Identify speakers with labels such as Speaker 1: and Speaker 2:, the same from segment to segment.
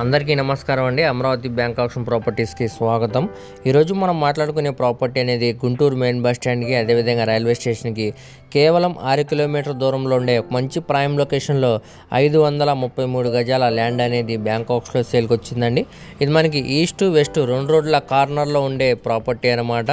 Speaker 1: అందరికీ నమస్కారం అండి. అమరావతి బ్యాంక్ ఆప్షన్ ప్రాపర్టీస్కి స్వాగతం. ఈరోజు మనం మాట్లాడుకునే ప్రాపర్టీ అనేది గుంటూరు మెయిన్ బస్ స్టాండ్కి అదేవిధంగా రైల్వే స్టేషన్కి కేవలం ఆరు కిలోమీటర్ దూరంలో ఉండే ఒక మంచి ప్రైమ్ లొకేషన్లో ఐదు వందల ముప్పై మూడు గజాల ల్యాండ్ అనేది బ్యాంకాక్స్లో సేల్కి వచ్చిందండి ఇది మనకి ఈస్ట్ వెస్ట్ రెండు రోడ్ల కార్నర్లో ఉండే ప్రాపర్టీ అనమాట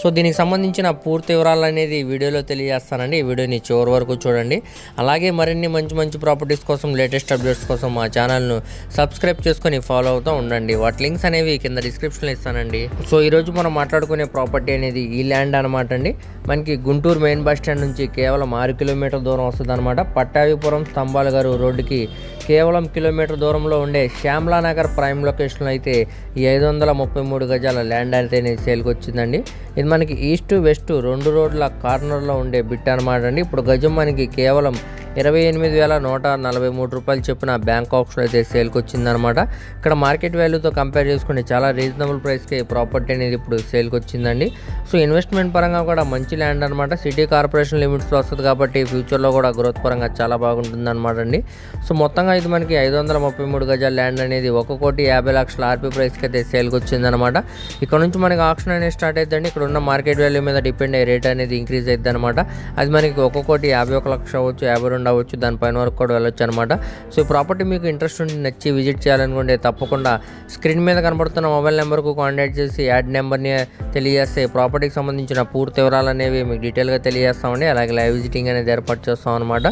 Speaker 1: సో దీనికి సంబంధించిన పూర్తి వివరాలు అనేది వీడియోలో తెలియజేస్తానండి. ఈ వీడియోని చివరి వరకు చూడండి. అలాగే మరిన్ని మంచి మంచి ప్రాపర్టీస్ కోసం లేటెస్ట్ అప్డేట్స్ కోసం మా ఛానల్ను సబ్స్క్రైబ్ చేసుకొని ఫాలో అవుతూ ఉండండి. వాటి లింక్స్ అనేవి కింద డిస్క్రిప్షన్లో ఇస్తానండి. సో ఈరోజు మనం మాట్లాడుకునే ప్రాపర్టీ అనేది ఈ ల్యాండ్ అనమాట అండి. మనకి గుంటూరు మెయిన్ బస్ స్టాండ్ నుంచి కేవలం ఆరు కిలోమీటర్ దూరం వస్తుంది అనమాట పట్టాభిపురం స్తంభాల గారు రోడ్డుకి కేవలం కిలోమీటర్ దూరంలో ఉండే శ్యామ్లా నగర్ ప్రైమ్ లొకేషన్లో అయితే ఈ ఐదు వందల ముప్పై మూడు గజాల ల్యాండ్ అయితే సేల్కి వచ్చిందండి. ఇది మనకి ఈస్ట్ వెస్ట్ రెండు రోడ్ల కార్నర్లో ఉండే బిట్ అనమాట అండి. ఇప్పుడు గజం మనకి కేవలం ఇరవై ఎనిమిది వేల నూట నలభై మూడు రూపాయలు చొప్పున బ్యాంక్ ఆప్షన్ అయితే సేల్కి వచ్చిందనమాట ఇక్కడ మార్కెట్ వాల్యూతో కంపేర్ చేసుకుంటే చాలా రీజనబుల్ ప్రైస్కి ప్రాపర్టీ అనేది ఇప్పుడు సేల్కి వచ్చిందండి. సో ఇన్వెస్ట్మెంట్ పరంగా కూడా మంచి ల్యాండ్ అనమాట సిటీ కార్పొరేషన్ లిమిట్స్లో వస్తుంది కాబట్టి ఫ్యూచర్లో కూడా గ్రోత్ పరంగా చాలా బాగుంటుంది అనమాట అండి. సో మొత్తంగా ఇది మనకి ఐదు వందల ముప్పై మూడు గజాల ల్యాండ్ అనేది ఒక కోటి యాభై లక్షల ఆర్పీ ప్రైస్కి అయితే సేల్కి వచ్చిందనమాట ఇక్కడ నుంచి మనకి ఆప్షన్ అనేది స్టార్ట్ అవుతుందండి ఇక్కడ ఉన్న మార్కెట్ వాల్యూ మీద డిపెండ్ అయ్యే రేట్ అనేది ఇంక్రీజ్ అవుతుంది అనమాట అది మనకి ఒక కోటి యాభై ఒక లక్ష అవ్వచ్చు యాభై రెండు అవ్వచ్చు దానిపైన వరకు కూడా వెళ్ళొచ్చు అనమాట సో ఈ ప్రాపర్టీ మీకు ఇంట్రెస్ట్ ఉండి నచ్చి విజిట్ చేయాలనుకుంటే తప్పకుండా స్క్రీన్ మీద కనబడుతున్న మొబైల్ నెంబర్కు కాంటాక్ట్ చేసి యాడ్ నెంబర్ని తెలియజేస్తే ప్రాపర్టీకి సంబంధించిన పూర్తి వివరాలు అనేవి మీకు డీటెయిల్గా తెలియజేస్తామండి. అలాగే లైవ్ విజిటింగ్ అనేది ఏర్పాటు చేస్తాం అనమాట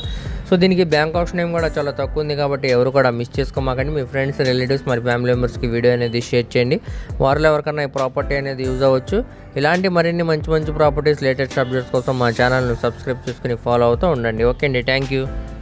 Speaker 1: సో దీనికి బ్యాంక్ ఆప్షన్ ఏం కూడా చాలా తక్కువ ఉంది కాబట్టి ఎవరు కూడా మిస్ చేసుకోమాకండి. మీ ఫ్రెండ్స్ రిలేటివ్స్ మరి ఫ్యామిలీ మెంబర్స్కి వీడియో అనేది షేర్ చేయండి. వారిలో ఎవరికైనా ఈ ప్రాపర్టీ అనేది యూజ్ అవ్వచ్చు. ఇలాంటి మరిన్ని మంచి మంచి ప్రాపర్టీస్ లేటెస్ట్ అప్డేట్స్ కోసం మా ఛానల్ను సబ్స్క్రైబ్ చేసుకుని ఫాలో అవుతూ ఉండండి. ఓకే అండి. Thank you. you.